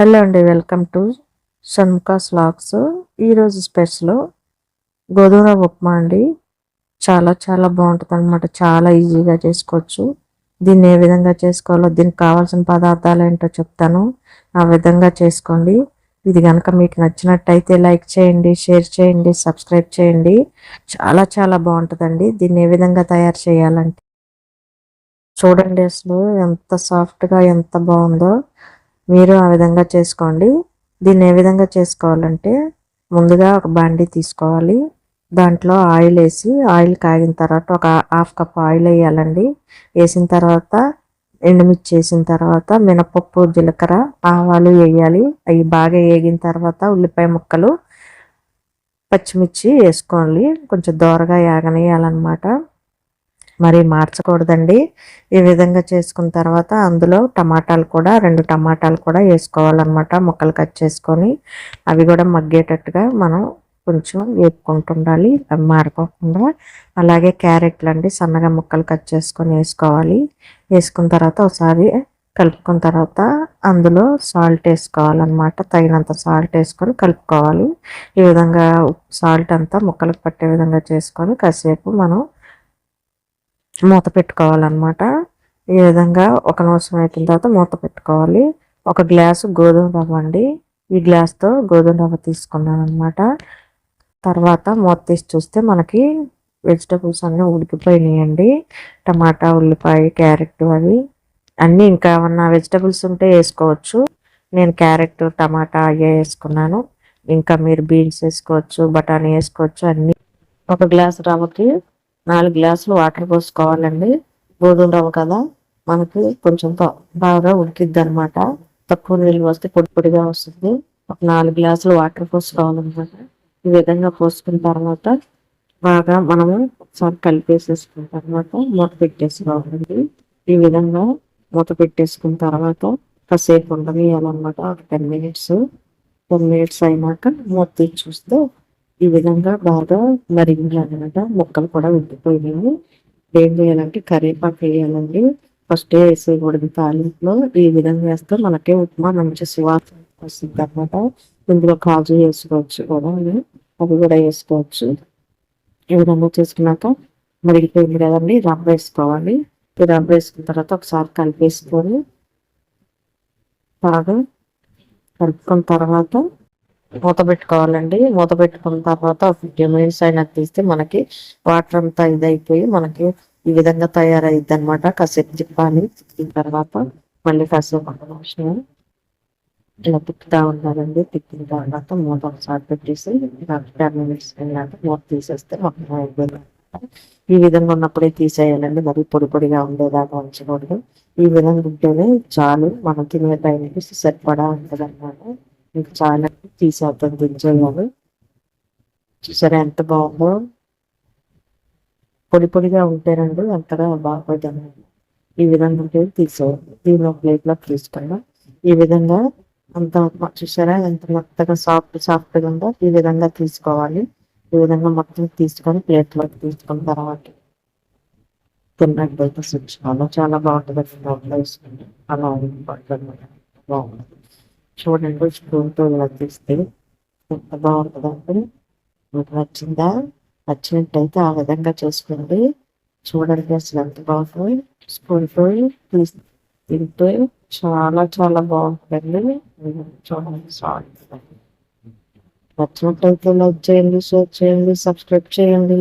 Hello అండి welcome to షణ్ముఖాస్ lakhs ఈరోజు special గోధుమ ఉప్మా అండి. చాలా చాలా బాగుంటుంది అనమాట చాలా ఈజీగా చేసుకోవచ్చు. దీన్ని ఏ విధంగా చేసుకోవాలో దీనికి కావాల్సిన పదార్థాలు ఏంటో చెప్తాను. ఆ విధంగా చేసుకోండి. ఇది కనుక మీకు నచ్చినట్టయితే లైక్ చేయండి షేర్ చేయండి సబ్స్క్రైబ్ చేయండి. చాలా చాలా బాగుంటుందండి. దీన్ని ఏ విధంగా తయారు చేయాలంటే చూడండి అసలు ఎంత సాఫ్ట్గా ఎంత బాగుందో. మీరు ఆ విధంగా చేసుకోండి. దీన్ని ఏ విధంగా చేసుకోవాలంటే ముందుగా ఒక బండి తీసుకోవాలి. దాంట్లో ఆయిల్ వేసి ఆయిల్ కాగిన తర్వాత ఒక హాఫ్ కప్ ఆయిల్ వేయాలండి. వేసిన తర్వాత ఎండుమిర్చి వేసిన తర్వాత మినపప్పు జీలకర్ర ఆవాలు వేయాలి. అవి బాగా వేగిన తర్వాత ఉల్లిపాయ ముక్కలు పచ్చిమిర్చి వేసుకోవాలి. కొంచెం దోరగా యాగనేయాలన్నమాట మరి మార్చకూడదండి. ఈ విధంగా చేసుకున్న తర్వాత అందులో టమాటాలు కూడా రెండు టమాటాలు కూడా వేసుకోవాలన్నమాట. ముక్కలు కట్ చేసుకొని అవి కూడా మగ్గేటట్టుగా మనం కొంచెం వేపుకుంటుండాలి. అవి మారిపోకుండా అలాగే క్యారెట్లు అండి సన్నగా ముక్కలు కట్ చేసుకొని వేసుకోవాలి. వేసుకున్న తర్వాత ఒకసారి కలుపుకున్న తర్వాత అందులో సాల్ట్ వేసుకోవాలన్నమాట. తగినంత సాల్ట్ వేసుకొని కలుపుకోవాలి. ఈ విధంగా సాల్ట్ అంతా ముక్కలకు పట్టే విధంగా చేసుకొని కాసేపు మనం మూత పెట్టుకోవాలన్నమాట. ఈ విధంగా ఒక నిమిషం అయిపోయిన తర్వాత మూత పెట్టుకోవాలి. ఒక గ్లాసు గోధుమ రవ్వ అండి. ఈ గ్లాస్తో గోధుమ రవ్వ తీసుకున్నాను అనమాట తర్వాత మూత తీసి చూస్తే మనకి వెజిటబుల్స్ అన్నీ ఉడికిపోయినాయండి. టమాటా ఉల్లిపాయ క్యారెట్ అవి. అన్నీ ఇంకా ఏమన్నా వెజిటబుల్స్ ఉంటే వేసుకోవచ్చు. నేను క్యారెట్ టమాటా అయ్యే వేసుకున్నాను. ఇంకా మీరు బీన్స్ వేసుకోవచ్చు బఠానీ వేసుకోవచ్చు అన్నీ. ఒక గ్లాస్ రవ్వకి నాలుగు గ్లాసులు వాటర్ పోసుకోవాలండి. గోధుమ రవ్వ కదా మనకి కొంచెం బాగా ఉడికిద్ది అనమాట తక్కువ నీళ్ళు వస్తే పొడి పొడిగా వస్తుంది. ఒక నాలుగు గ్లాసులు వాటర్ పోసుకోవాలన్నమాట. ఈ విధంగా పోసుకున్న తర్వాత బాగా మనము ఒకసారి కలిపేసేసుకున్న తర్వాత మూత పెట్టేసుకోవాలండి. ఈ విధంగా మూత పెట్టేసుకున్న తర్వాత కాసేపు ఉండవేయాలన్నమాట ఒక టెన్ మినిట్స్. టెన్ మినిట్స్ అయినాక మూత తీసి చూస్తే ఈ విధంగా బాగా మరిగిందనమాట ముక్కలు కూడా ఉడికిపోయినాయి ఏం చేయాలంటే కరివేపాకు వేయాలండి. ఫస్ట్ వేసేయకూడదు తాలింపులో. ఈ విధంగా వేస్తే మనకే ఉప్మా మంచి సువాసన వస్తుంది అనమాట ఇందులో కాజు వేసుకోవచ్చు కూడా అవి కూడా వేసుకోవచ్చు. ఈ విధంగా చేసుకున్నాక మరిగిపోయింది కదండి. రవ్వ వేసుకోవాలి. ఈ రవ్వ వేసుకున్న తర్వాత ఒకసారి కలిపేసుకొని బాగా కలుపుకున్న తర్వాత మూత పెట్టుకోవాలండి. మూత పెట్టుకున్న తర్వాత ఫిఫ్టీ మినిట్స్ అయినా తీస్తే మనకి వాటర్ అంతా ఇదైపోయి మనకి ఈ విధంగా తయారైద్ది అనమాట కాసేపు తిప్పాలి. తిప్పిన తర్వాత మళ్ళీ కాసేపు నిమిషం ఇలా తిప్పుతా ఉండాలండి తిప్పిన తర్వాత మూత ఒకసారి పెట్టేసి టెన్ మినిట్స్ అయినాక మూత తీసేస్తే మొత్తం అయిపోయింది ఈ విధంగా ఉన్నప్పుడే తీసేయాలండి. మరి పొడి పొడిగా ఉండేదాకా ఉంచకూడదు. ఈ విధంగా ఉంటేనే చాలు. మనం తినే టైంకి సరిపడా ఉంటుంది అన్నమాట మీకు చాలా తీసేద్దాం దించేయాలి చూసారా ఎంత బాగుందో? పొడి పొడిగా ఉంటేనండి అంతగా బాగుంటుంది ఈ విధంగా ఉంటే తీసేయాలి దీన్ని ఒక ప్లేట్లో తీసుకున్నాం. ఈ విధంగా అంత చూసారా? ఎంత మొత్తగా సాఫ్ట్ సాఫ్ట్గా ఉందో ఈ విధంగా తీసుకోవాలి. ఈ విధంగా మొత్తం తీసుకొని ప్లేట్లోకి తీసుకున్న తర్వాత తిన్నట్టు చాలా చాలా బాగుంటుంది. అలా అలా బాగుంటుంది. చూడండి స్పూన్తో ఇలా తీస్తే ఎంత బాగుంటుందంటే మీకు నచ్చిందా? నచ్చినట్టయితే ఆ విధంగా చేసుకోండి. చూడండి అసలు ఎంత బాగుంటుంది స్పూన్తో తీసి తింటే చాలా చాలా బాగుంటుందండి. చూడండి సాల్ట్ నచ్చినట్టయితే లైక్ చేయండి షేర్ చేయండి సబ్స్క్రైబ్ చేయండి.